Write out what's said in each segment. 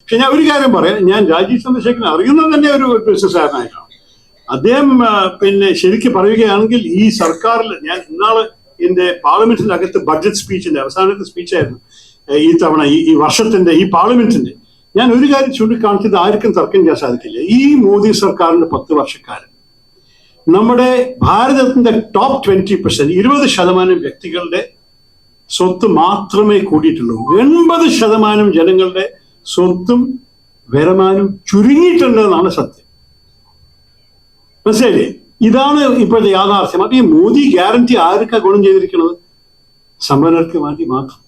പക്ഷെ ഞാൻ ഒരു കാര്യം പറയാം. ഞാൻ രാജീവ് ചന്ദ്രശേഖരൻ അറിയുന്നത് തന്നെ ഒരു ബിസിനസ്സുകാരനായിട്ടാണ്. അദ്ദേഹം പിന്നെ ശരിക്ക് പറയുകയാണെങ്കിൽ ഈ സർക്കാരിൽ ഞാൻ ഇന്നാൾ എന്റെ പാർലമെന്റിന്റെ അകത്ത് ബഡ്ജറ്റ് സ്പീച്ചിന്റെ അവസാനത്തെ സ്പീച്ചായിരുന്നു ഈ തവണ ഈ ഈ വർഷത്തിന്റെ ഈ പാർലമെന്റിന്റെ ഞാൻ ഒരു കാര്യം ചൂണ്ടിക്കാണിച്ചത് ആർക്കും തർക്കം ചെയ്യാൻ സാധിക്കില്ല. ഈ മോദി സർക്കാരിന്റെ പത്ത് വർഷക്കാലം നമ്മുടെ ഭാരതത്തിന്റെ ടോപ്പ് ട്വന്റി പെർസെന്റ് ഇരുപത് ശതമാനം വ്യക്തികളുടെ സ്വത്ത് മാത്രമേ കൂടിയിട്ടുള്ളൂ. എൺപത് ശതമാനം ജനങ്ങളുടെ സ്വത്തും വരുമാനം ചുരുങ്ങിയിട്ടുണ്ട് എന്നാണ് സത്യം. മനസ്സിലായില്ലേ? ഇതാണ് ഇപ്പോഴത്തെ യാഥാർത്ഥ്യം. അപ്പൊ ഈ മോദി ഗ്യാരണ്ടി ആർക്കാ ഗുണം ചെയ്തിരിക്കുന്നത്? സമ്പന്നർക്ക് വേണ്ടി മാത്രം.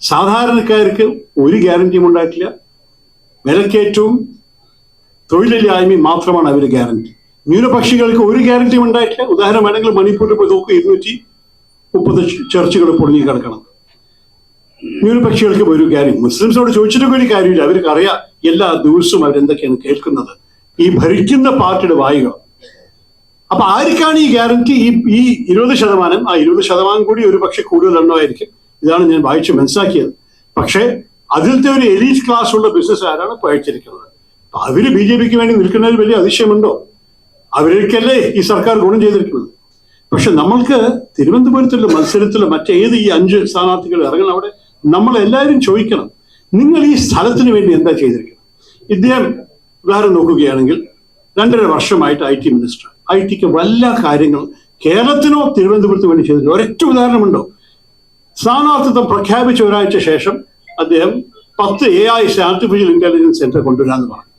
സാധാരണക്കാർക്ക് ഒരു ഗ്യാരണ്ടിയും ഉണ്ടായിട്ടില്ല. വിലക്കയറ്റവും തൊഴിലില്ലായ്മയും മാത്രമാണ് അവർ ഗ്യാരണ്ടി. ന്യൂനപക്ഷികൾക്ക് ഒരു ഗ്യാരണ്ടിയും ഉണ്ടായിട്ടില്ല. ഉദാഹരണം വേണമെങ്കിൽ മണിപ്പൂരിൽ പോയി നോക്കുക ഇരുന്നൂറ്റി മുപ്പത് ചർച്ചുകൾ പൊളിഞ്ഞു കിടക്കണം. ന്യൂനപക്ഷികൾക്ക് ഒരു കാര്യം മുസ്ലിംസിനോട് ചോദിച്ചിട്ടൊക്കെ ഒരു കാര്യമില്ല. അവർക്ക് അറിയാം എല്ലാ ദിവസവും അവരെന്തൊക്കെയാണ് കേൾക്കുന്നത്. ഈ ഭരിക്കുന്ന പാർട്ടിയുടെ വായുകൾ അപ്പൊ ആർക്കാണ് ഈ ഗ്യാരണ്ടി ഈ ഈ ഇരുപത് ശതമാനം ആ ഇരുപത് ശതമാനം കൂടി ഒരു പക്ഷെ കൂടുതൽ എണ്ണമായിരിക്കും ഇതാണ് ഞാൻ വായിച്ച് മനസ്സിലാക്കിയത്. പക്ഷേ അതിലത്തെ ഒരു എലീറ്റ് ക്ലാസ് ഉള്ള ബിസിനസ്സുകാരാണ് പഴച്ചിരിക്കുന്നത് അവർ ബി ജെ പിക്ക് വേണ്ടി നിൽക്കുന്നതിൽ വലിയ അതിശയമുണ്ടോ? അവർക്കല്ലേ ഈ സർക്കാർ ഗുണം ചെയ്തിരിക്കുന്നത്? പക്ഷെ നമ്മൾക്ക് തിരുവനന്തപുരത്തുള്ള മത്സരത്തിലെ മറ്റേത് ഈ അഞ്ച് സ്ഥാനാർത്ഥികൾ ഇറങ്ങണം അവിടെ. നമ്മൾ എല്ലാവരും ചോദിക്കണം നിങ്ങൾ ഈ സ്ഥലത്തിന് വേണ്ടി എന്താ ചെയ്തിരിക്കണം ഇദ്ദേഹം ഉദാഹരണം നോക്കുകയാണെങ്കിൽ രണ്ടര വർഷമായിട്ട് ഐ ടി മിനിസ്റ്റർ ഐ ടിക്ക് വല്ല കാര്യങ്ങൾ കേരളത്തിനോ തിരുവനന്തപുരത്ത് വേണ്ടി ചെയ്തിട്ടില്ല. ഒരൊറ്റ ഉദാഹരണമുണ്ടോ? സ്ഥാനാർത്ഥിത്വം പ്രഖ്യാപിച്ച ഒരാഴ്ച ശേഷം അദ്ദേഹം പത്ത് A I artificial intelligence centre കൊണ്ടുവരാന്ന് പറഞ്ഞു.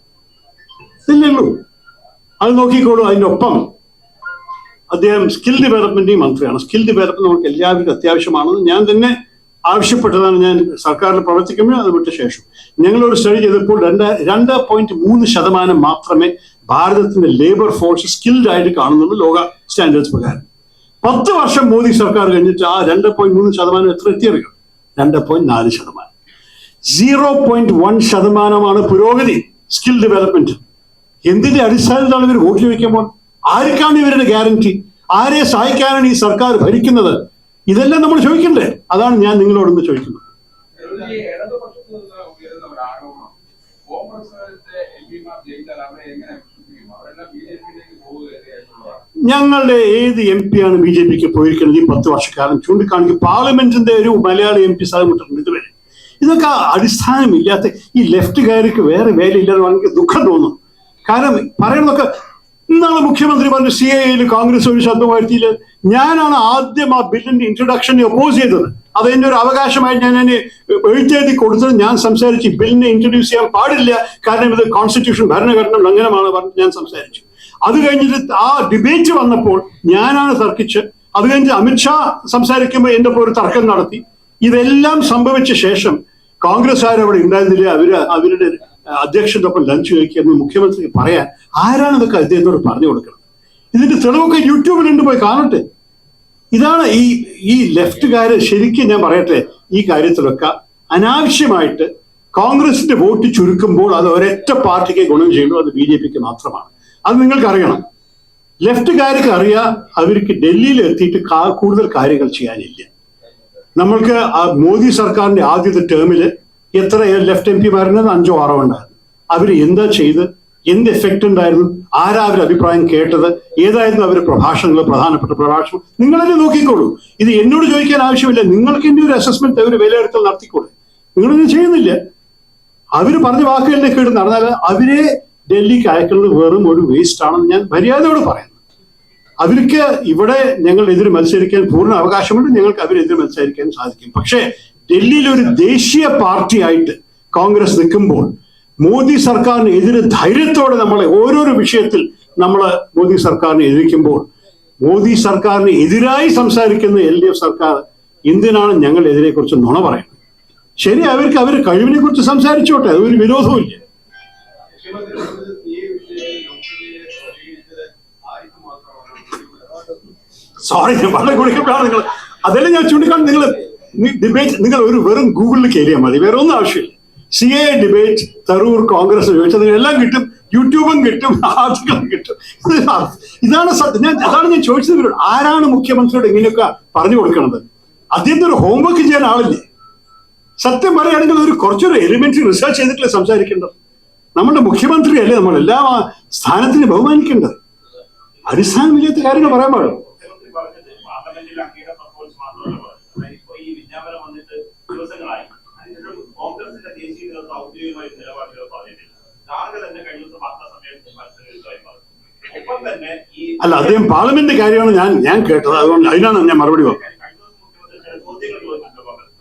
ഇല്ലല്ലോ അത് നോക്കിക്കോളൂ അതിനൊപ്പം. അദ്ദേഹം സ്കിൽ ഡെവലപ്മെന്റിന്റെ മന്ത്രിയാണ്. സ്കിൽ ഡെവലപ്മെന്റ് നമുക്ക് എല്ലാവർക്കും അത്യാവശ്യമാണെന്ന് ഞാൻ തന്നെ ആവശ്യപ്പെട്ടതാണ് ഞാൻ സർക്കാരിൽ പ്രവർത്തിക്കുമ്പോൾ അത് വിട്ട ശേഷം. ഞങ്ങളൊരു സ്റ്റഡി ചെയ്തപ്പോൾ രണ്ട് രണ്ട് പോയിന്റ് മൂന്ന് ശതമാനം മാത്രമേ ഭാരതത്തിന്റെ ലേബർ ഫോഴ്സ് സ്കിൽഡ് ആയിട്ട് കാണുന്നുള്ളൂ ലോക സ്റ്റാൻഡേർഡ്സ് പ്രകാരം. പത്ത് വർഷം മോദി സർക്കാർ കഴിഞ്ഞിട്ട് ആ രണ്ട് പോയിന്റ് മൂന്ന് ശതമാനം എത്ര എത്തിയറിയോ രണ്ട് പോയിന്റ് നാല് ശതമാനം. സീറോ പോയിന്റ് വൺ ശതമാനമാണ് പുരോഗതി സ്കിൽ ഡെവലപ്മെന്റ് എന്തിന്റെ അടിസ്ഥാനത്തിലാണ് ഇവർ വോട്ട് ചോദിക്കുമ്പോൾ ആർക്കാണ് ഇവരുടെ ഗ്യാരണ്ടി ആരെ സഹായിക്കാനാണ് ഈ സർക്കാർ ഭരിക്കുന്നത്? ഇതെല്ലാം നമ്മൾ ചോദിക്കണ്ടേ? അതാണ് ഞാൻ നിങ്ങളോടൊന്ന് ചോദിക്കുന്നത്. ഞങ്ങളുടെ ഏത് എം പി ആണ് ബി ജെ പിക്ക് പോയിരിക്കുന്നത് ഈ പത്ത് വർഷക്കാലം? ചൂണ്ടിക്കാണിക്കും പാർലമെന്റിന്റെ ഒരു മലയാളി എം പി സ്ഥലം ഇട്ടിട്ടുണ്ട് ഇതുവരെ ഇതൊക്കെ അടിസ്ഥാനമില്ലാത്ത ഈ ലെഫ്റ്റുകാർക്ക് വേറെ വേലയില്ലെന്ന് എനിക്ക് ദുഃഖം തോന്നുന്നു കാരണം പറയുന്നതൊക്കെ ഇന്നാളെ മുഖ്യമന്ത്രി പറഞ്ഞു സി എയിൽ കോൺഗ്രസ് ഒരു ശബ്ദം വരുത്തിയില്ല ഞാനാണ് ആദ്യം ആ ബില്ലിന്റെ ഇൻട്രൊഡക്ഷനെ ഒപ്പോസ് ചെയ്തത്. അത് എന്റെ ഒരു അവകാശമായി ഞാൻ അതിനെ എഴുത്തെഴുതി കൊടുത്തത് ഞാൻ സംസാരിച്ച്. ബില്ലിനെ ഇൻട്രൊഡ്യൂസ് ചെയ്യാൻ പാടില്ല. കാരണം ഇത് കോൺസ്റ്റിറ്റ്യൂഷൻ ഭരണഘടന ലംഘനമാണ് പറഞ്ഞ് ഞാൻ സംസാരിച്ചു. അത് കഴിഞ്ഞിട്ട് ആ ഡിബേറ്റ് വന്നപ്പോൾ ഞാനാണ് തർക്കിച്ച് അത് കഴിഞ്ഞ് അമിത്ഷാ സംസാരിക്കുമ്പോൾ ഒപ്പം ഒരു തർക്കം നടത്തി. ഇതെല്ലാം സംഭവിച്ച ശേഷം കോൺഗ്രസ്സുകാർ അവിടെ ഉണ്ടായിരുന്നില്ല? അവർ അവരുടെ അധ്യക്ഷന്റെ ഒപ്പം ലഞ്ച് കഴിക്കുമെന്ന് മുഖ്യമന്ത്രിക്ക് പറയാൻ ആരാണ് ഇതൊക്കെ അദ്ദേഹത്തോട് പറഞ്ഞു കൊടുക്കുന്നത്? ഇതിന്റെ തെളിവൊക്കെ യൂട്യൂബിലുണ്ട് പോയി കാണട്ടെ. ഇതാണ് ഈ ഈ ലെഫ്റ്റുകാര് ശരിക്കും ഞാൻ പറയട്ടെ ഈ കാര്യത്തിലൊക്കെ അനാവശ്യമായിട്ട് കോൺഗ്രസിന്റെ വോട്ട് ചുരുക്കുമ്പോൾ അത് ഒരൊറ്റ പാർട്ടിക്ക് ഗുണം ചെയ്യുള്ളൂ അത് ബി ജെ പിക്ക് മാത്രമാണ്. അത് നിങ്ങൾക്ക് അറിയണം ലെഫ്റ്റുകാർക്ക് അറിയാം അവർക്ക് ഡൽഹിയിൽ എത്തിയിട്ട് കൂടുതൽ കാര്യങ്ങൾ ചെയ്യാനില്ല. നമ്മൾക്ക് മോദി സർക്കാരിന്റെ ആദ്യത്തെ ടേമിൽ എത്ര ലെഫ്റ്റ് എം പിമാരുണ്ടെന്ന് അഞ്ചോ ആറോ ഉണ്ടായിരുന്നു. അവർ എന്താ ചെയ്ത്? എന്ത് എഫക്റ്റ് ഉണ്ടായിരുന്നു? ആരാ അവർ അഭിപ്രായം കേട്ടത്? ഏതായിരുന്നു അവരുടെ പ്രഭാഷണങ്ങൾ? പ്രധാനപ്പെട്ട പ്രഭാഷണം? നിങ്ങളെന്നെ നോക്കിക്കോളൂ. ഇത് എന്നോട് ചോദിക്കാൻ ആവശ്യമില്ല. നിങ്ങൾക്ക് എന്റെ ഒരു അസസ്മെന്റ് ഒരു വിലയിരുത്തൽ നടത്തിക്കോളൂ നിങ്ങളൊന്നും ചെയ്യുന്നില്ല. അവർ പറഞ്ഞ വാക്കുകളിലെ കേട്ട്. നടന്നാൽ അവരെ ഡൽഹിക്ക് അയക്കുന്നത് വെറും ഒരു വേസ്റ്റ് ആണെന്ന് ഞാൻ മര്യാദയോട് പറയുന്നു. അവർക്ക് ഇവിടെ ഞങ്ങൾ എതിരെ മത്സരിക്കാൻ പൂർണ അവകാശമുണ്ട്. ഞങ്ങൾക്ക് അവരെതിരെ മത്സരിക്കാൻ സാധിക്കും. പക്ഷേ ഡൽഹിയിൽ ഒരു ദേശീയ പാർട്ടിയായിട്ട് കോൺഗ്രസ് നിൽക്കുമ്പോൾ മോദി സർക്കാരിന് എതിരെ ധൈര്യത്തോടെ നമ്മളെ ഓരോരോ വിഷയത്തിൽ നമ്മൾ മോദി സർക്കാരിനെ എതിരിക്കുമ്പോൾ മോദി സർക്കാരിന് എതിരായി സംസാരിക്കുന്ന എൽ ഡി എഫ് സർക്കാർ എന്തിനാണ് ഞങ്ങൾ എതിരെ കുറിച്ച് നുണ പറയുന്നത്? ശരി അവർക്ക് അവർ കഴിവിനെ കുറിച്ച് സംസാരിച്ചോട്ടെ അതൊരു വിരോധമില്ല സോറി വളരെ കുടിക്കപ്പെടാണ് നിങ്ങൾ അതെല്ലാം ഞാൻ ചൂണ്ടിക്കാണ് നിങ്ങൾ ഡിബേറ്റ് നിങ്ങൾ ഒരു വെറും ഗൂഗിളിൽ കയറിയാൽ മതി വേറെ ഒന്നും ആവശ്യമില്ല. C A debate Tharoor Congress നിങ്ങൾ എല്ലാം കിട്ടും യൂട്യൂബും കിട്ടും ആർട്ടിക്കളും കിട്ടും. ഇത് ഇതാണ്. ഞാൻ അതാണ് ഞാൻ ചോദിച്ചത് ആരാണ് മുഖ്യമന്ത്രിയോട് ഇങ്ങനെയൊക്കെ പറഞ്ഞു കൊടുക്കുന്നത് അദ്ദേഹത്തിന് ഒരു ഹോംവർക്ക് ചെയ്യാൻ ആളില്ലേ? സത്യം പറയുകയാണെങ്കിൽ ഒരു കുറച്ചൊരു എലിമെന്ററി റിസർച്ച് ചെയ്തിട്ടില്ല സംസാരിക്കേണ്ടത്? നമ്മുടെ മുഖ്യമന്ത്രിയല്ലേ നമ്മൾ എല്ലാ സ്ഥാനത്തിന് ബഹുമാനിക്കേണ്ടത്? അടിസ്ഥാനമില്ലാത്ത കാര്യങ്ങൾ പറയാൻ പാടും മുഖ്യമന്ത്രി പറഞ്ഞത് പാർലമെന്റിൽ അങ്ങയുടെ പ്രപ്പോസ് മാത്രമല്ല പറഞ്ഞത് ഇപ്പൊ ഈ വിജ്ഞാപനം വന്നിട്ട് ദിവസങ്ങളായി അതിനൊരു കോൺഗ്രസിന്റെ ദേശീയ ഔദ്യോഗികമായി നിലപാടുകൾ പറഞ്ഞിട്ടില്ല. താങ്കൾ തന്നെ കഴിഞ്ഞ ദിവസം വാർത്താ സമ്മേളനത്തിൽ മത്സരമായി പറഞ്ഞു. ഒപ്പം തന്നെ ഈ അല്ല അദ്ദേഹം പാർലമെന്റ് കാര്യമാണ് ഞാൻ ഞാൻ കേട്ടത്. അതുകൊണ്ട് അതിനാണ് ഞാൻ മറുപടി പറഞ്ഞത്. ചോദ്യങ്ങൾ ചോദിച്ചിട്ടുണ്ട് കോൺഗ്രസ്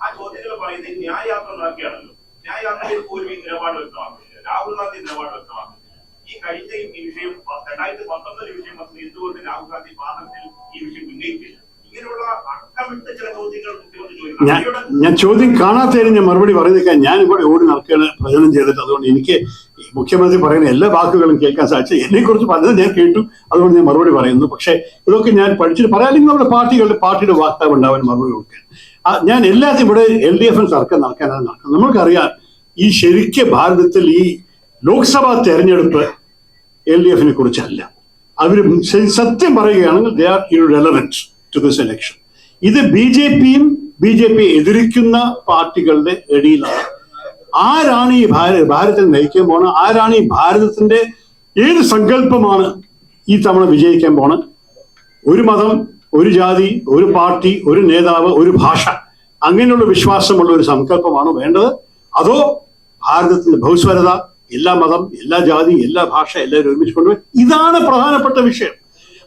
ആ ചോദ്യങ്ങൾ പറയുന്നത് ന്യായയാത്ര നടക്കുകയാണല്ലോ. ന്യായയാത്രയിൽ പോലും ഈ നിലപാട് വ്യക്തമാക്കുന്നില്ല രാഹുൽ ഗാന്ധി നിലപാട് വ്യക്തമാക്കുന്നില്ല ഈ കഴിഞ്ഞ ഈ വിഷയം രണ്ടായിരത്തി പത്തൊമ്പതിൽ വിഷയം വന്നത് എന്തുകൊണ്ട് രാഹുൽ ഗാന്ധി പാർലമെന്റിൽ ഈ വിഷയം ഉന്നയിച്ചില്ല? ഞാൻ ഞാൻ ചോദ്യം കാണാത്തതിന് ഞാൻ മറുപടി പറയുന്നേക്കാൻ ഞാൻ ഇവിടെ ഓടി നടക്കുകയാണ് പ്രചരണം ചെയ്തിട്ട്. അതുകൊണ്ട് എനിക്ക് മുഖ്യമന്ത്രി പറയുന്ന എല്ലാ വാക്കുകളും കേൾക്കാൻ സാധിച്ചു. എന്നെ കുറിച്ച് പലതും ഞാൻ കേട്ടു. അതുകൊണ്ട് ഞാൻ മറുപടി പറയുന്നു. പക്ഷേ ഇതൊക്കെ ഞാൻ പഠിച്ചിട്ട് പറയാമെങ്കിൽ നമ്മുടെ പാർട്ടികളുടെ പാർട്ടിയുടെ വാക്താവ് ഉണ്ടാവാൻ മറുപടി കൊടുക്കുക ഞാൻ എല്ലാത്തിനും ഇവിടെ എൽ ഡി എഫിന് തർക്കം നടക്കാനാണ് നടക്കുന്നത്. നമ്മൾക്കറിയാം ഈ ശരിക്ക് ഭാരതത്തിൽ ഈ ലോക്സഭാ തെരഞ്ഞെടുപ്പ് എൽ ഡി എഫിനെ കുറിച്ചല്ല അവർ സത്യം പറയുകയാണെങ്കിൽ they are irrelevant to this election ഇത് ബി ജെ പിയും ബി ജെ പി എതിരിക്കുന്ന പാർട്ടികളുടെ ഇടയിലാണ്. ആരാണ് ഈ ഭാര ഭാരതത്തെ നയിക്കാൻ പോണ ആരാണ് ഈ ഭാരതത്തിന്റെ ഏത് സങ്കല്പമാണ് ഈ തവണ വിജയിക്കാൻ പോണ ഒരു മതം ഒരു ജാതി ഒരു പാർട്ടി ഒരു നേതാവ് ഒരു ഭാഷ അങ്ങനെയുള്ള വിശ്വാസമുള്ള ഒരു സങ്കല്പമാണ് വേണ്ടത്? അതോ ഭാരതത്തിന്റെ ബഹുസ്വരത എല്ലാ മതം എല്ലാ ജാതി എല്ലാ ഭാഷ എല്ലാവരും ഒരുമിച്ച് കൊണ്ടുപോയി? ഇതാണ് പ്രധാനപ്പെട്ട വിഷയം.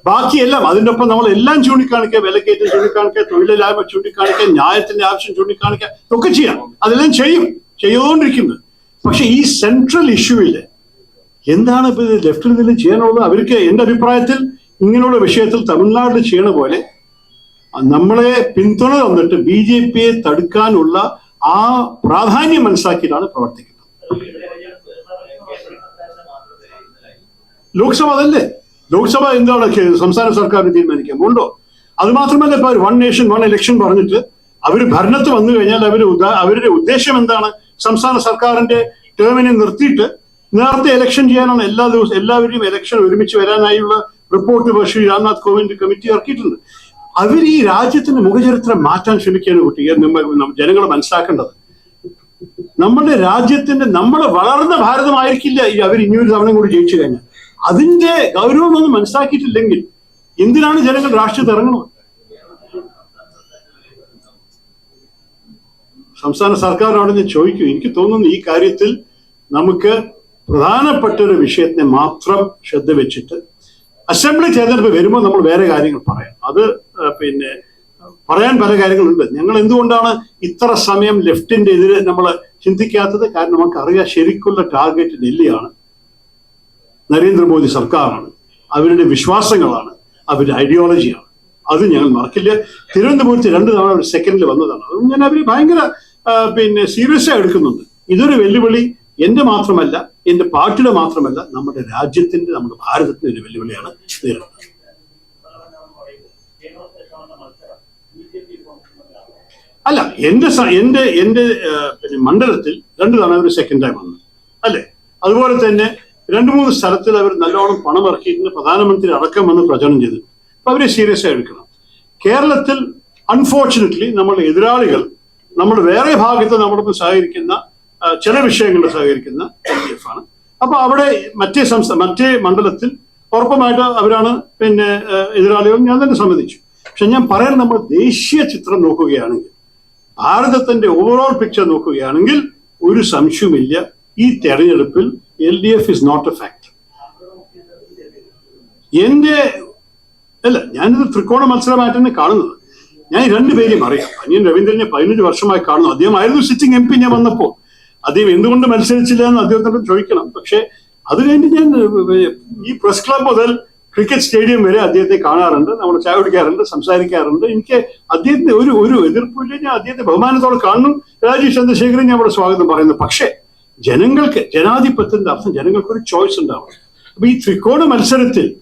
ബാക്കിയെല്ലാം അതിന്റെ ഒപ്പം നമ്മൾ എല്ലാം ചൂണ്ടിക്കാണിക്കുക വിലക്കയറ്റം ചൂണ്ടിക്കാണിക്കുക തൊഴിലില്ലായ്മ ചൂണ്ടിക്കാണിക്കുക ന്യായത്തിന്റെ ആവശ്യം ചൂണ്ടിക്കാണിക്കുക ഒക്കെ ചെയ്യാം. അതെല്ലാം ചെയ്യും. ചെയ്തുകൊണ്ടിരിക്കുന്നത്. പക്ഷെ ഈ സെൻട്രൽ ഇഷ്യൂവിൽ എന്താണ് ഇപ്പൊ ലെഫ്റ്റിൽ നിന്ന് ചെയ്യാനുള്ളത്? അവർക്ക് എന്റെ അഭിപ്രായത്തിൽ ഇങ്ങനെയുള്ള വിഷയത്തിൽ തമിഴ്നാട് ചെയ്യണ പോലെ നമ്മളെ പിന്തുണ തന്നിട്ട് ബി ജെ പിയെ തടുക്കാനുള്ള ആ പ്രാധാന്യം മനസ്സിലാക്കിയിട്ടാണ് പ്രവർത്തിക്കുന്നത്. ലോക്സഭ അതല്ലേ? ലോക്സഭ എന്താണ് സംസ്ഥാന സർക്കാരിന് തീരുമാനിക്കാൻ ഉണ്ടോ അത് മാത്രമല്ല ഇപ്പൊ വൺ നേഷൻ വൺ ഇലക്ഷൻ പറഞ്ഞിട്ട് അവർ ഭരണത്ത് വന്നു കഴിഞ്ഞാൽ അവർ അവരുടെ ഉദ്ദേശം എന്താണ്? സംസ്ഥാന സർക്കാരിന്റെ ടേമിനെ നിർത്തിയിട്ട് നേരത്തെ ഇലക്ഷൻ ചെയ്യാനാണ് എല്ലാ ദിവസവും എല്ലാവരെയും ഇലക്ഷൻ ഒരുമിച്ച് വരാനായുള്ള റിപ്പോർട്ട് ശ്രീ രാംനാഥ് കോവിന്ദ് കമ്മിറ്റി ഇറക്കിയിട്ടുണ്ട്. അവർ ഈ രാജ്യത്തിന്റെ മുഖചരിത്രം മാറ്റാൻ ശ്രമിക്കുകയാണ് നമ്മൾ ജനങ്ങൾ മനസ്സിലാക്കേണ്ടത്. നമ്മുടെ രാജ്യത്തിന്റെ നമ്മൾ വളർന്ന ഭാരതമായിരിക്കില്ല ഈ അവർ ഇനിയൊരു തവണ കൂടി ജയിച്ചു കഴിഞ്ഞാൽ. അതിന്റെ ഗൗരവം ഒന്നും മനസ്സിലാക്കിയിട്ടില്ലെങ്കിൽ എന്തിനാണ് ജനങ്ങൾ രാഷ്ട്രീയത്തിൽ ഇറങ്ങുന്നത്? സംസ്ഥാന സർക്കാരിനോട് ഞാൻ ചോദിക്കും. എനിക്ക് തോന്നുന്നു ഈ കാര്യത്തിൽ നമുക്ക് പ്രധാനപ്പെട്ട ഒരു വിഷയത്തിനെ മാത്രം ശ്രദ്ധ വെച്ചിട്ട് അസംബ്ലി തെരഞ്ഞെടുപ്പ് വരുമ്പോൾ നമ്മൾ വേറെ കാര്യങ്ങൾ പറയാം. അത് പിന്നെ പറയാൻ പല കാര്യങ്ങളുണ്ട്. ഞങ്ങൾ എന്തുകൊണ്ടാണ് ഇത്ര സമയം ലെഫ്റ്റിന്റെ എതിരെ നമ്മൾ ചിന്തിക്കാത്തത്? കാരണം നമുക്ക് അറിയാം ശരിക്കുള്ള ടാർഗറ്റ് ഡൽഹിയാണ്. നരേന്ദ്രമോദി സർക്കാരാണ്. അവരുടെ വിശ്വാസങ്ങളാണ്. അവരുടെ ഐഡിയോളജിയാണ് അത് ഞങ്ങൾ മറക്കില്ല. തിരുവനന്തപുരത്ത് രണ്ട് തവണ ഒരു സെക്കൻഡിൽ വന്നതാണ്. അതും ഞാൻ അവർ ഭയങ്കര പിന്നെ സീരിയസ് ആയി എടുക്കുന്നുണ്ട്. ഇതൊരു വെല്ലുവിളി എന്റെ മാത്രമല്ല എന്റെ പാർട്ടിയുടെ മാത്രമല്ല നമ്മുടെ രാജ്യത്തിന്റെ നമ്മുടെ ഭാരതത്തിന്റെ ഒരു വെല്ലുവിളിയാണ് നേരിടുന്നത്. അല്ല എന്റെ ആ, പിന്നെ മണ്ഡലത്തിൽ രണ്ടു തവണ ഒരു സെക്കൻഡ് വന്നത് വന്നു. അല്ലെ? അതുപോലെ തന്നെ രണ്ടു മൂന്ന് സ്ഥലത്തിൽ അവർ നല്ലോണം പണം ഇറക്കിയിട്ടുണ്ട്. പ്രധാനമന്ത്രി അടക്കം വന്ന് പ്രചരണം ചെയ്തു. അപ്പൊ അവരെ സീരിയസ് ആയി എടുക്കണം. കേരളത്തിൽ അൺഫോർച്ചുനേറ്റ്ലി നമ്മുടെ എതിരാളികൾ നമ്മൾ വേറെ ഭാഗത്ത് നമ്മളൊപ്പം സഹകരിക്കുന്ന ചില വിഷയങ്ങളിൽ സഹകരിക്കുന്ന എൽ ഡി എഫ് ആണ്. അപ്പൊ അവിടെ മറ്റേ സംസ്ഥാന മറ്റേ മണ്ഡലത്തിൽ ഉറപ്പമായിട്ട് അവരാണ് പിന്നെ എതിരാളികൾ ഞാൻ തന്നെ സമ്മതിച്ചു. പക്ഷെ ഞാൻ പറയാൻ നമ്മൾ ദേശീയ ചിത്രം നോക്കുകയാണെങ്കിൽ ഭാരതത്തിന്റെ ഓവറോൾ പിക്ചർ നോക്കുകയാണെങ്കിൽ ഒരു സംശയവുമില്ല. ഈ തെരഞ്ഞെടുപ്പിൽ L D F is not a fact എന്റെ അല്ല ഞാനിത് ത്രികോണ മത്സരമായിട്ട് തന്നെ കാണുന്നത്. ഞാൻ രണ്ടുപേരെയും അറിയാം. അനിയൻ രവീന്ദ്രനെ പതിനഞ്ച് വർഷമായി കാണുന്നു. അദ്ദേഹമായിരുന്നു സിറ്റിംഗ് എം പി ഞാൻ വന്നപ്പോൾ. അദ്ദേഹം എന്തുകൊണ്ട് മത്സരിച്ചില്ല എന്ന് അദ്ദേഹത്തോട് ചോദിക്കണം. പക്ഷേ അത് കഴിഞ്ഞ് ഞാൻ ഈ പ്രസ് ക്ലബ് മുതൽ ക്രിക്കറ്റ് സ്റ്റേഡിയം വരെ അദ്ദേഹത്തെ കാണാറുണ്ട്. നമ്മൾ ചായ കുടിക്കാറുണ്ട് സംസാരിക്കാറുണ്ട്. എനിക്ക് അദ്ദേഹത്തിന് ഒരു ഒരു എതിർപ്പില്ല ഞാൻ അദ്ദേഹത്തെ ബഹുമാനത്തോടെ കാണുന്നു. രാജീവ് ചന്ദ്രശേഖരൻ ഞാൻ അവിടെ സ്വാഗതം പറയുന്നു. പക്ഷേ ജനങ്ങൾക്ക് ജനാധിപത്യത്തിന്റെ അർത്ഥം ജനങ്ങൾക്ക് ഒരു ചോയ്സ് ഉണ്ടാവണം. അപ്പൊ ഈ ത്രികോണ മത്സരത്തിൽ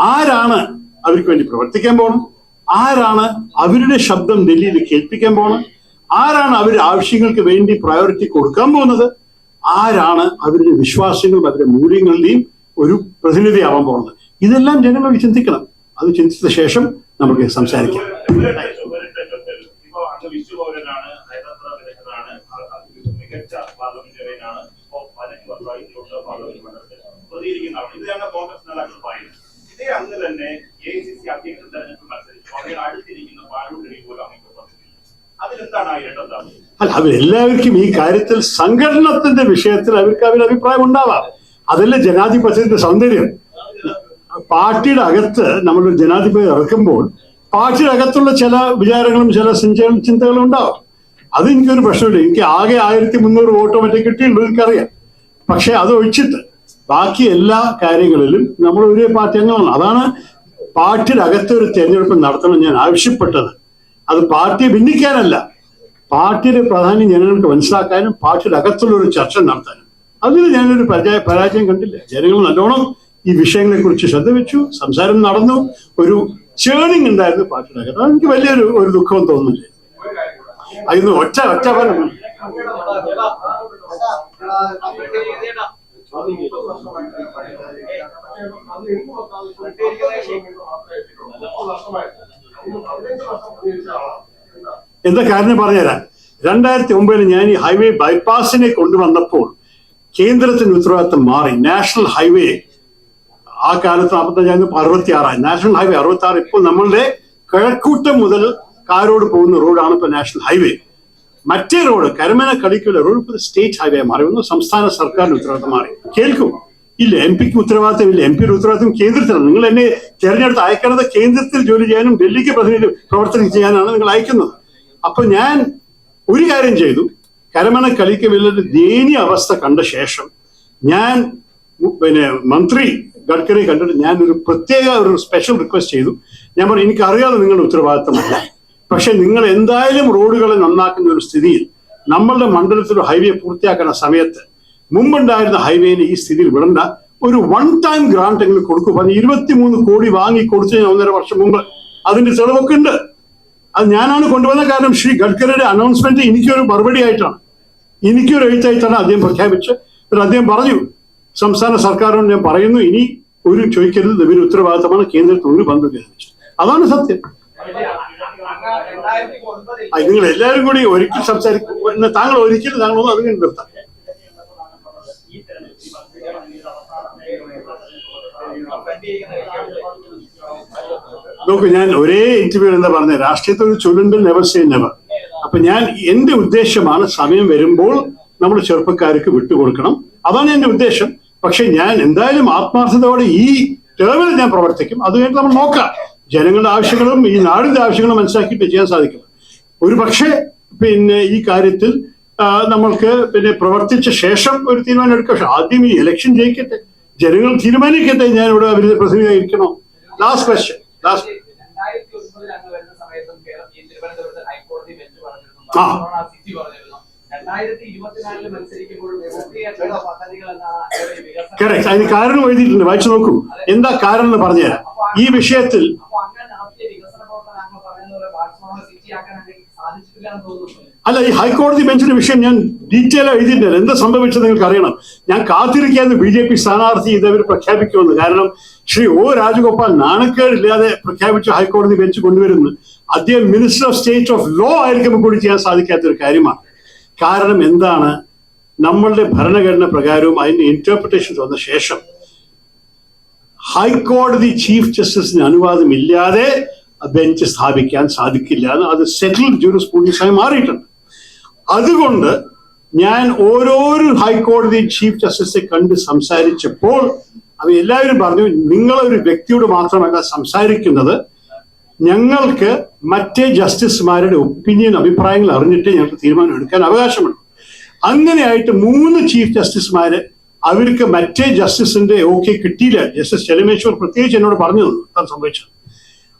ആരാണ് അവർക്ക് വേണ്ടി പ്രവർത്തിക്കാൻ പോകണം ആരാണ് അവരുടെ ശബ്ദം ഡൽഹിയിൽ കേൾപ്പിക്കാൻ പോകണം ആരാണ് അവരുടെ ആവശ്യങ്ങൾക്ക് വേണ്ടി പ്രയോറിറ്റി കൊടുക്കാൻ പോകുന്നത്? ആരാണ് അവരുടെ വിശ്വാസങ്ങളും അവരുടെ മൂല്യങ്ങളുടെയും ഒരു പ്രതിനിധിയാവാൻ പോകുന്നത്? ഇതെല്ലാം ജനങ്ങൾ ചിന്തിക്കണം. അത് ചിന്തിച്ച ശേഷം നമുക്ക് സംസാരിക്കാം. വർഷമായി പാർലമെന്റ് മണ്ഡലത്തിൽ പ്രതികരിക്കുന്ന ആളാണ് ഇതിലാണ് കോൺഗ്രസ് നേതാക്കൾ പറയുന്നത് ഇതേ അന്ന് തന്നെ എ സി സി അധ്യക്ഷൻ തെരഞ്ഞെടുപ്പ് മത്സരിച്ചു അവരുടെ അടുത്തിരിക്കുന്ന പാലൂരിനെ പോലും അല്ല അവരെല്ലാവർക്കും ഈ കാര്യത്തിൽ സംഘടനത്തിന്റെ വിഷയത്തിൽ അവർക്ക് അവരുടെ അഭിപ്രായം ഉണ്ടാവാം. അതല്ലേ ജനാധിപത്യത്തിന്റെ സൗന്ദര്യം? പാർട്ടിയുടെ അകത്ത് നമ്മൾ ജനാധിപത്യം ഇറക്കുമ്പോൾ പാർട്ടിയുടെ അകത്തുള്ള ചില വിചാരങ്ങളും ചില ചിന്തകളും ഉണ്ടാവും. അത് എനിക്കൊരു പ്രശ്നമില്ല. എനിക്ക് ആകെ ആയിരത്തി മുന്നൂറ് വോട്ടോ മറ്റേ കിട്ടിയുള്ളൂ എനിക്കറിയാം. പക്ഷെ അത് ഒഴിച്ചിട്ട് ബാക്കി എല്ലാ കാര്യങ്ങളിലും നമ്മൾ ഒരേ പാർട്ടി അംഗമാണ് അതാണ് പാർട്ടിയുടെ ഒരു തെരഞ്ഞെടുപ്പ് നടത്തണം ഞാൻ ആവശ്യപ്പെട്ടത്. അത് പാർട്ടിയെ ഭിന്നിക്കാനല്ല പാർട്ടിയുടെ പ്രാധാന്യം ജനങ്ങൾക്ക് മനസ്സിലാക്കാനും പാർട്ടിയുടെ അകത്തുള്ള ഒരു ചർച്ച നടത്താനും. അതിൽ ഞാനൊരു പരാജയ പരാജയം കണ്ടില്ല. ജനങ്ങൾ നല്ലോണം ഈ വിഷയങ്ങളെ കുറിച്ച് ശ്രദ്ധ വെച്ചു സംസാരം നടന്നു ഒരു ചേണിങ് ഉണ്ടായിരുന്നു പാർട്ടിയുടെ അകത്ത് അതെനിക്ക് വലിയൊരു ഒരു ദുഃഖം തോന്നുന്നില്ല. അതിന് ഒറ്റ ഒറ്റ ഫലം എന്താ കാരണം പറഞ്ഞുതരാം. രണ്ടായിരത്തി ഒമ്പതിൽ ഞാൻ ഈ ഹൈവേ ബൈപ്പാസിനെ കൊണ്ടുവന്നപ്പോൾ കേന്ദ്രത്തിന് ഉത്തരവാദിത്തം മാറി. നാഷണൽ ഹൈവേ ആ കാലത്ത് നാൽപ്പത്തഞ്ചായിരുന്നു അറുപത്തി ആറായി നാഷണൽ ഹൈവേ അറുപത്തി ആറ് ഇപ്പോൾ നമ്മളുടെ കിഴക്കൂട്ടം മുതൽ കാരോട് പോകുന്ന റോഡാണ് ഇപ്പോൾ നാഷണൽ ഹൈവേ. മറ്റേ റോഡ് കരമന കളിക്കുള്ള റോഡ് ഇപ്പോൾ സ്റ്റേറ്റ് ഹൈവേ മാറി. സംസ്ഥാന സർക്കാരിന്റെ ഉത്തരവാദിത്തം മാറി. കേൾക്കും. ഇല്ല എം പിക്ക് ഉത്തരവാദിത്തം ഇല്ല എം പിയുടെ ഉത്തരവാദിത്തം കേന്ദ്രത്തിലാണ്. നിങ്ങൾ എന്നെ തെരഞ്ഞെടുത്ത് അയക്കുന്നത് കേന്ദ്രത്തിൽ ജോലി ചെയ്യാനും ഡൽഹിക്ക് പ്രതിനിധി പ്രവർത്തനം ചെയ്യാനാണ് നിങ്ങൾ അയക്കുന്നത്. അപ്പൊ ഞാൻ ഒരു കാര്യം ചെയ്തു. കരമന കളിക്ക് വില്ലൊരു ദയനീയ അവസ്ഥ കണ്ട ശേഷം ഞാൻ പിന്നെ മന്ത്രി ഗഡ്കരി കണ്ടിട്ട് ഞാൻ ഒരു പ്രത്യേക ഒരു സ്പെഷ്യൽ റിക്വസ്റ്റ് ചെയ്തു. ഞാൻ പറഞ്ഞു എനിക്കറിയാതെ നിങ്ങളുടെ ഉത്തരവാദിത്തമല്ല പക്ഷെ നിങ്ങൾ എന്തായാലും റോഡുകളെ നന്നാക്കുന്ന ഒരു സ്ഥിതിയിൽ നമ്മളുടെ മണ്ഡലത്തിൽ ഹൈവേ പൂർത്തിയാക്കുന്ന സമയത്ത് മുമ്പുണ്ടായിരുന്ന ഹൈവേനെ ഈ സ്ഥിതിയിൽ വിടണ്ട. ഒരു വൺ ടൈം ഗ്രാന്റ് എങ്കിലും കൊടുക്കും. അത് ഇരുപത്തിമൂന്ന് കോടി വാങ്ങി കൊടുത്തു ഞാൻ ഒന്നര വർഷം മുമ്പ് അതിന്റെ തെളിവൊക്കെ ഉണ്ട്. അത് ഞാനാണ് കൊണ്ടുവന്ന കാരണം ശ്രീ ഗഡ്കരിയുടെ അനൗൺസ്മെന്റ് എനിക്കൊരു മറുപടി ആയിട്ടാണ്. എനിക്കൊരു എഴുത്തായിട്ടാണ് അദ്ദേഹം പ്രഖ്യാപിച്ച് എന്നിട്ട് അദ്ദേഹം പറഞ്ഞു സംസ്ഥാന സർക്കാരോട് ഞാൻ പറയുന്നു ഇനി ഒരു ചോദിക്കരുത് ഇവർ ഉത്തരവാദിത്തമാണ് കേന്ദ്രത്തിൽ ഒരു ബന്ധം അതാണ് സത്യം. നിങ്ങൾ എല്ലാവരും കൂടി ഒരിക്കൽ സംസാരിക്കും. താങ്കൾ ഒരിക്കലും താങ്കളൊന്നും അത് കഴിഞ്ഞ് നിർത്താം. നോക്കൂ ഞാൻ ഒരേ ഇന്റർവ്യൂ എന്താ പറഞ്ഞത്? രാഷ്ട്രീയത്തിൽ ഒരു ചുരുണ്ട് നെവർ സേ നെവർ അപ്പൊ ഞാൻ എന്റെ ഉദ്ദേശമാണ് സമയം വരുമ്പോൾ നമ്മൾ ചെറുപ്പക്കാർക്ക് വിട്ടുകൊടുക്കണം. അതാണ് എന്റെ ഉദ്ദേശം. പക്ഷെ ഞാൻ എന്തായാലും ആത്മാർത്ഥതയോടെ ഈ ടേമിൽ ഞാൻ പ്രവർത്തിക്കും. അത് കഴിഞ്ഞിട്ട് നമ്മൾ നോക്കാം. ജനങ്ങളുടെ ആവശ്യങ്ങളും ഈ നാടിന്റെ ആവശ്യങ്ങളും മനസ്സിലാക്കിയിട്ട് ചെയ്യാൻ സാധിക്കും. ഒരു പക്ഷേ പിന്നെ ഈ കാര്യത്തിൽ നമ്മൾക്ക് പിന്നെ പ്രവർത്തിച്ച ശേഷം ഒരു തീരുമാനം എടുക്കാം. പക്ഷെ ആദ്യം ഈ ഇലക്ഷൻ ജയിക്കട്ടെ. ജനങ്ങൾ തീരുമാനിക്കട്ടെ. ഞാൻ ഇവിടെ അവരെ പ്രതിനിധീകരിക്കണോ ലാസ്റ്റ് ക്വസ്റ്റ്യൻ ലാസ്റ്റ് ആ. അവരുടെ കറക്റ്റ് അതിന് കാരണം എഴുതിയിട്ടുണ്ട്. വായിച്ചു നോക്കൂ. എന്താ കാരണം എന്ന് പറഞ്ഞുതരാം. ഈ വിഷയത്തിൽ അപ്പൊ അങ്ങനെ നടത്തിയ വികസന പ്രവർത്തനം അങ്ങ് പറയുന്ന പോലെ ബാഴ്സലോണ സിറ്റി ആക്കാൻ അങ്ങനെ സാധിച്ചിട്ടില്ല എന്ന് തോന്നുന്നു അല്ല ഈ ഹൈക്കോടതി ബെഞ്ചിന്റെ വിഷയം ഞാൻ ഡീറ്റെയിൽ എഴുതിയിട്ടില്ല. എന്താ സംഭവിച്ചത് നിങ്ങൾക്ക് അറിയണം. ഞാൻ കാത്തിരിക്കാന്ന് ബി ജെ പി സ്ഥാനാർത്ഥി ഇതവർ പ്രഖ്യാപിക്കുമെന്ന്. കാരണം ശ്രീ ഒ രാജഗോപാൽ നാണക്കേടില്ലാതെ പ്രഖ്യാപിച്ച ഹൈക്കോടതി ബെഞ്ച് കൊണ്ടുവരുന്നു അദ്ദേഹം minister of state of law ആയിരിക്കുമ്പോൾ കൂടി ചെയ്യാൻ സാധിക്കാത്ത ഒരു കാര്യമാണ്. കാരണം എന്താണ്? നമ്മളുടെ ഭരണഘടന പ്രകാരവും അതിന്റെ ഇന്റർപ്രിട്ടേഷൻ വന്ന ശേഷം ഹൈക്കോടതി ചീഫ് ജസ്റ്റിസിന് അനുവാദമില്ലാതെ ബെഞ്ച് സ്ഥാപിക്കാൻ സാധിക്കില്ല അത് സെറ്റിൽഡ് ജൂറിസ്പ്രൂഡൻസായി മാറിയിട്ടുണ്ട്. അതുകൊണ്ട് ഞാൻ ഓരോരോ ഹൈക്കോടതി ചീഫ് ജസ്റ്റിസെ കണ്ട് സംസാരിച്ചപ്പോൾ അവർ എല്ലാവരും പറഞ്ഞു നിങ്ങളൊരു വ്യക്തിയോട് മാത്രമല്ല സംസാരിക്കുന്നത്. ഞങ്ങൾക്ക് മറ്റേ ജസ്റ്റിസുമാരുടെ ഒപ്പീനിയൻ അഭിപ്രായങ്ങൾ അറിഞ്ഞിട്ട് ഞങ്ങൾക്ക് തീരുമാനം എടുക്കാൻ അവകാശമുണ്ട്. അങ്ങനെയായിട്ട് മൂന്ന് ചീഫ് ജസ്റ്റിസുമാര് അവർക്ക് മറ്റേ ജസ്റ്റിസിന്റെ ഓക്കെ കിട്ടിയില്ല. ജസ്റ്റിസ് ചെലമേശ്വർ പ്രത്യേകിച്ച് എന്നോട് പറഞ്ഞു അതാണ് സംഭവിച്ചത്.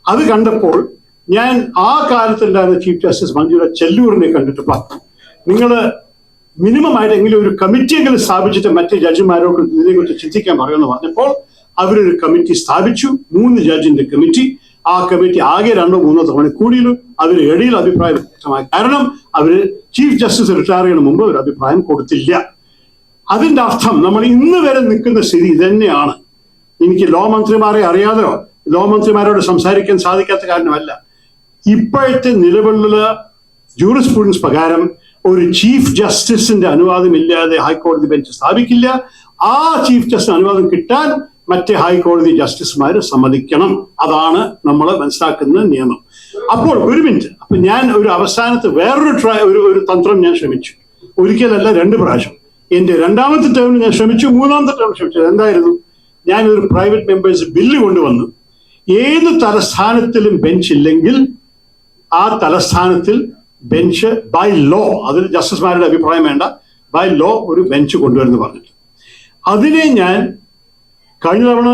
അത് കണ്ടപ്പോൾ ഞാൻ ആ കാലത്തുണ്ടായിരുന്ന ചീഫ് ജസ്റ്റിസ് മഞ്ജുര ചെല്ലൂരിനെ കണ്ടിട്ട് പറഞ്ഞു. നിങ്ങൾ മിനിമം ആയിട്ട് എങ്കിലും ഒരു കമ്മിറ്റി എങ്കിലും സ്ഥാപിച്ചിട്ട് മറ്റ് ജഡ്ജിമാരോട് ഇതിനെക്കുറിച്ച് ചിന്തിക്കാൻ പറയുമെന്ന് പറഞ്ഞപ്പോൾ അവരൊരു കമ്മിറ്റി സ്ഥാപിച്ചു. മൂന്ന് ജഡ്ജിന്റെ കമ്മിറ്റി ആ കമ്മിറ്റി ആകെ രണ്ടോ മൂന്നോ തവണ കൂടിയിലും അവർ ഇടയിൽ അഭിപ്രായം വ്യക്തമായി കാരണം അവർ ചീഫ് ജസ്റ്റിസ് റിട്ടയർ ചെയ്യുന്ന മുമ്പ് ഒരു അഭിപ്രായം കൊടുത്തില്ല. അതിന്റെ അർത്ഥം നമ്മൾ ഇന്ന് വരെ നിൽക്കുന്ന സ്ഥിതി ഇതന്നെയാണ്. എനിക്ക് ലോ മന്ത്രിമാരെ അറിയാതെയോ ലോ മന്ത്രിമാരോട് സംസാരിക്കാൻ സാധിക്കാത്ത കാരണമല്ല. ഇപ്പോഴത്തെ നിലവിലുള്ള ജൂറിസ്പ്രൂഡൻസ് പ്രകാരം ഒരു ചീഫ് ജസ്റ്റിസിന്റെ അനുവാദമില്ലാതെ ഹൈക്കോടതി ബെഞ്ച് സ്ഥാപിക്കില്ല. ആ ചീഫ് ജസ്റ്റിന് അനുവാദം കിട്ടാൻ മറ്റേ ഹൈക്കോടതി ജസ്റ്റിസുമാർ സമ്മതിക്കണം. അതാണ് നമ്മൾ മനസ്സിലാക്കുന്ന നിയമം. അപ്പോൾ ഒരു മിനിറ്റ്. അപ്പൊ ഞാൻ ഒരു അവസാനത്ത് വേറൊരു ട്രൈ ഒരു ഒരു തന്ത്രം ഞാൻ ശ്രമിച്ചു. ഒരിക്കലല്ല രണ്ട് പ്രാവശ്യം. എന്റെ രണ്ടാമത്തെ ടേമിന് ഞാൻ ശ്രമിച്ചു മൂന്നാമത്തെ ടേം ശ്രമിച്ചു. എന്തായിരുന്നു ഞാൻ ഒരു പ്രൈവറ്റ് മെമ്പേഴ്സ് ബില്ല് കൊണ്ടുവന്നു. ഏത് തലസ്ഥാനത്തിലും ബെഞ്ച് ഇല്ലെങ്കിൽ ആ തലസ്ഥാനത്തിൽ ബെഞ്ച് ബൈ ലോ അതിൽ ജസ്റ്റിസുമാരുടെ അഭിപ്രായം വേണ്ട. ബൈ ലോ ഒരു ബെഞ്ച് കൊണ്ടുവരുന്നു പറഞ്ഞിട്ട്. അതിനെ ഞാൻ കഴിഞ്ഞ തവണ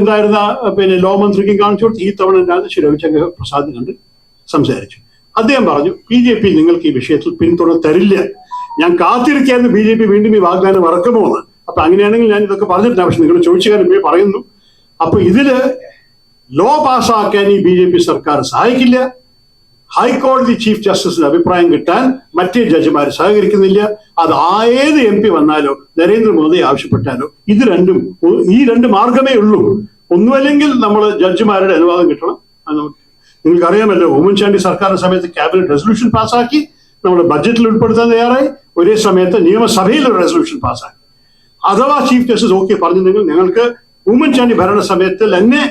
ഉണ്ടായിരുന്ന പിന്നെ ലോ മന്ത്രിക്ക് കാണിച്ചു കൊടുത്ത് ഈ തവണ ഉണ്ടായിരുന്ന ശ്രീ രവിശങ്കർ പ്രസാദ് കണ്ട് സംസാരിച്ചു. അദ്ദേഹം പറഞ്ഞു ബി ജെ പി നിങ്ങൾക്ക് ഈ വിഷയത്തിൽ പിന്തുണ തരില്ല. ഞാൻ കാത്തിരിക്കായിരുന്നു ബി ജെ പി വീണ്ടും ഈ വാഗ്ദാനം മറക്കുമോ എന്ന്. അപ്പൊ അങ്ങനെയാണെങ്കിൽ ഞാൻ ഇതൊക്കെ പറഞ്ഞിട്ടില്ല. പക്ഷെ നിങ്ങൾ ചോദിച്ചു കാര്യം പറയുന്നു. അപ്പൊ ഇതിൽ ലോ പാസ്സാക്കാൻ ഈ ബി ജെ പി സർക്കാർ സഹായിക്കില്ല. ഹൈക്കോടതി ചീഫ് ജസ്റ്റിസിന്റെ അഭിപ്രായം കിട്ടാൻ മറ്റ് ജഡ്ജിമാർ സഹകരിക്കുന്നില്ല. അത് ആയത് എം പി വന്നാലോ നരേന്ദ്രമോദി ആവശ്യപ്പെട്ടാലോ ഇത് രണ്ടും ഈ രണ്ട് മാർഗമേ ഉള്ളൂ. ഒന്നുമല്ലെങ്കിൽ നമ്മൾ ജഡ്ജിമാരുടെ അനുവാദം കിട്ടണം. നിങ്ങൾക്കറിയാമല്ലോ ഉമ്മൻചാണ്ടി സർക്കാരിന്റെ സമയത്ത് ക്യാബിനറ്റ് റെസൊല്യൂഷൻ പാസ്സാക്കി നമ്മൾ ബഡ്ജറ്റിൽ ഉൾപ്പെടുത്താൻ തയ്യാറായി ഒരേ സമയത്ത് നിയമസഭയിൽ ഒരു റെസൊല്യൂഷൻ പാസ്സാക്കി. അഥവാ ചീഫ് ജസ്റ്റിസ് ഓക്കെ പറഞ്ഞിരുന്നെങ്കിൽ ഞങ്ങൾക്ക് ഉമ്മൻചാണ്ടി ഭരണ സമയത്ത് തന്നെ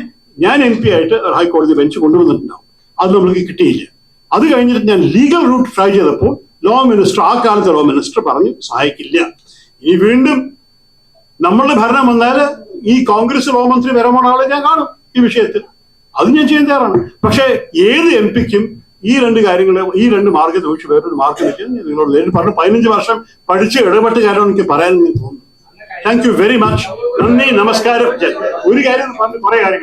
ഞാൻ എം പി ആയിട്ട് ഹൈക്കോടതി ബെഞ്ച് കൊണ്ടുവന്നിട്ടുണ്ടാവും. അത് നമ്മൾക്ക് കിട്ടിയില്ല. അത് കഴിഞ്ഞിട്ട് ഞാൻ ലീഗൽ റൂട്ട് ട്രൈ ചെയ്തപ്പോൾ ലോ മിനിസ്റ്റർ ആ കാലത്തെ ലോ മിനിസ്റ്റർ പറഞ്ഞു സഹായിക്കില്ല. ഇനി വീണ്ടും നമ്മളുടെ ഭരണം വന്നാൽ ഈ കോൺഗ്രസ് ലോ മന്ത്രി വരമോണ ആളെ ഞാൻ കാണും ഈ വിഷയത്തിൽ. അത് ഞാൻ ചെയ്യാൻ തയ്യാറാണ്. പക്ഷേ ഏത് എം പിക്കും ഈ രണ്ട് കാര്യങ്ങൾ ഈ രണ്ട് മാർഗത്തെ ഒഴിച്ച് വേറൊരു മാർഗം ഞാൻ നിങ്ങളോട് നേരിട്ട് പറഞ്ഞു. പതിനഞ്ച് വർഷം പഠിച്ച് ഇടപെട്ട കാര്യം എനിക്ക് പറയാൻ തോന്നുന്നു താങ്ക് യു വെരി മച്ച് നന്ദി നമസ്കാരം. ഒരു കാര്യം പറഞ്ഞു കുറെ കാണും.